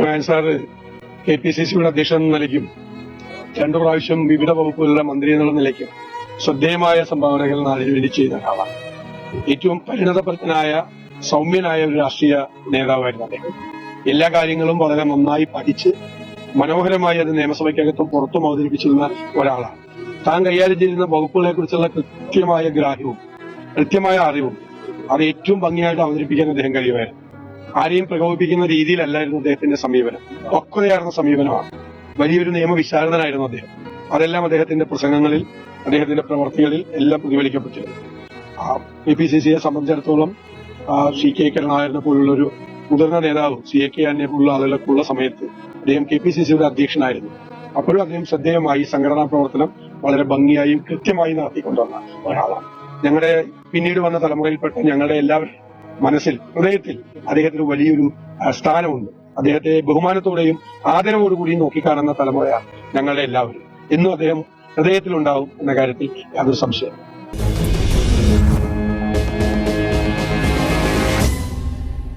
Bran sir K P C സിയുടെ അധ്യക്ഷൻ നിലയ്ക്കും രണ്ടു പ്രാവശ്യം വിവിധ വകുപ്പുകളുടെ മന്ത്രി എന്നുള്ള നിലയ്ക്കും ശ്രദ്ധേയമായ സംഭാവനകൾ നാടിന് വേണ്ടി ചെയ്ത ഒരാളാണ്. ഏറ്റവും പരിണതപ്രജ്ഞനായ സൗമ്യനായ ഒരു രാഷ്ട്രീയ നേതാവായിരുന്നു അദ്ദേഹം. എല്ലാ കാര്യങ്ങളും വളരെ നന്നായി പഠിച്ച് മനോഹരമായി അത് നിയമസഭയ്ക്കകത്തും പുറത്തും അവതരിപ്പിച്ചിരുന്ന ഒരാളാണ്. താൻ കൈകാര്യം ചെയ്യുന്ന വകുപ്പുകളെ കുറിച്ചുള്ള കൃത്യമായ ഗ്രാഹ്യവും കൃത്യമായ അറിവും അത് ഏറ്റവും ഭംഗിയായിട്ട് അവതരിപ്പിക്കാൻ അദ്ദേഹം കഴിയുമായിരുന്നു. ആരെയും പ്രകോപിപ്പിക്കുന്ന രീതിയിലല്ലായിരുന്നു അദ്ദേഹത്തിന്റെ സമീപനം. പക്വതയാർന്ന സമീപനമാണ്. വലിയൊരു നിയമവിശാരദനായിരുന്നു അദ്ദേഹം. അതെല്ലാം അദ്ദേഹത്തിന്റെ പ്രസംഗങ്ങളിൽ അദ്ദേഹത്തിന്റെ പ്രവർത്തികളിൽ എല്ലാം പ്രതിഫലിക്കപ്പെട്ടിരുന്നു. എ പി സി സിയെ സംബന്ധിച്ചിടത്തോളം സി കെ കരുണാകരനെ പോലുള്ള ഒരു മുതിർന്ന നേതാവും സി എ കെ ആനെ പോലുള്ള ആളുകളൊക്കെ ഉള്ള സമയത്ത് അദ്ദേഹം കെ പി സി സിയുടെ അധ്യക്ഷനായിരുന്നു. അപ്പോഴും അദ്ദേഹം ശ്രദ്ധേയമായി സംഘടനാ പ്രവർത്തനം വളരെ ഭംഗിയായും കൃത്യമായും നടത്തിക്കൊണ്ടുവന്ന ഒരാളാണ്. ഞങ്ങളുടെ പിന്നീട് വന്ന തലമുറയിൽപ്പെട്ട ഞങ്ങളുടെ എല്ലാവരും മനസ്സിൽ ഹൃദയത്തിൽ അദ്ദേഹത്തിന് വലിയൊരു സ്ഥാനമുണ്ട്. അദ്ദേഹത്തെ ബഹുമാനത്തോടെയും ആദരവോടുകൂടിയും നോക്കിക്കാണുന്ന തലമുറയാണ് ഞങ്ങളുടെ എല്ലാവരും. എന്നും അദ്ദേഹം ഹൃദയത്തിലുണ്ടാവും എന്ന കാര്യത്തിൽ യാതൊരു സംശയം